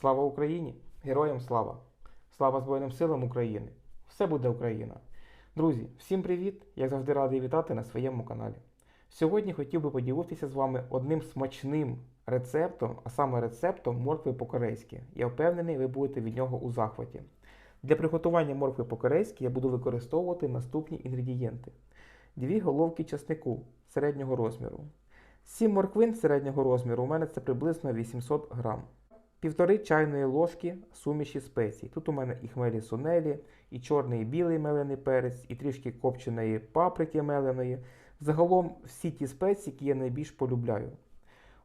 Слава Україні! Героям слава! Слава Збройним силам України! Все буде Україна! Друзі, всім привіт! Я завжди радий вітати на своєму каналі. Сьогодні хотів би поділитися з вами одним смачним рецептом, а саме рецептом моркви по-корейськи. Я впевнений, ви будете від нього у захваті. Для приготування моркви по-корейськи я буду використовувати наступні інгредієнти: дві головки часнику середнього розміру. 7 морквин середнього розміру у мене це приблизно 800 грам. Півтори чайної ложки суміші спецій. Тут у мене і хмелі сунелі, і чорний і білий мелений перець, і трішки копченої паприки меленої. Загалом всі ті спеції, які я найбільш полюбляю.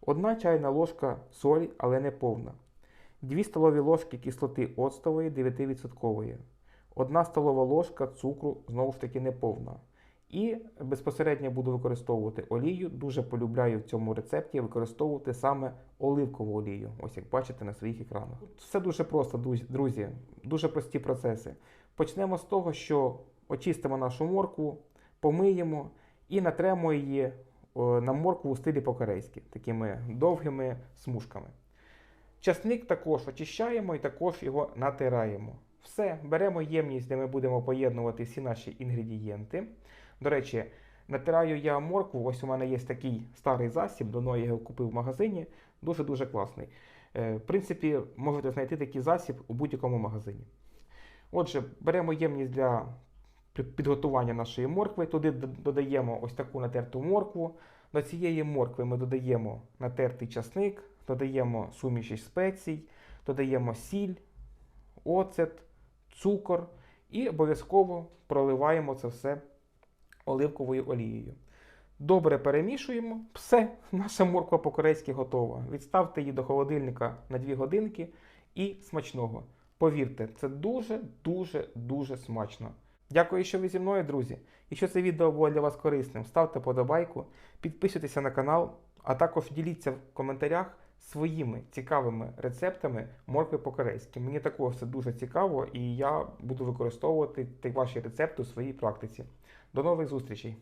Одна чайна ложка солі, але не повна. 2 столові ложки кислоти оцтової 9%. Одна столова ложка цукру, знову ж таки, неповна. І безпосередньо буду використовувати олію. Дуже полюбляю в цьому рецепті використовувати саме оливкову олію. Ось як бачите на своїх екранах. Все дуже просто, друзі- дуже прості процеси. Почнемо з того, що очистимо нашу моркву, помиємо і натремо її на моркву у стилі по-корейськи, такими довгими смужками. Часник також очищаємо і також його натираємо. Все, беремо ємність, де ми будемо поєднувати всі наші інгредієнти. До речі, натираю я моркву. Ось у мене є такий старий засіб, давно я його купив в магазині. Дуже-дуже класний. Е, В принципі, можете знайти такий засіб у будь-якому магазині. Отже, беремо ємність для підготування нашої моркви. Туди додаємо ось таку натерту моркву. До цієї моркви ми додаємо натертий часник, додаємо суміші спецій, додаємо сіль, оцет, цукор і обов'язково проливаємо це все оливковою олією. Добре перемішуємо. Все, наша морква по-корейськи готова. Відставте її до холодильника на 2 годинки і смачного. Повірте, це дуже, дуже, дуже смачно. Дякую, що ви зі мною, друзі. Якщо це відео було для вас корисним, ставте подобайку, підписуйтеся на канал, а також діліться в коментарях своїми цікавими рецептами моркви по-корейськи. Мені також це дуже цікаво, і я буду використовувати ваші рецепти у своїй практиці. До нових зустрічей!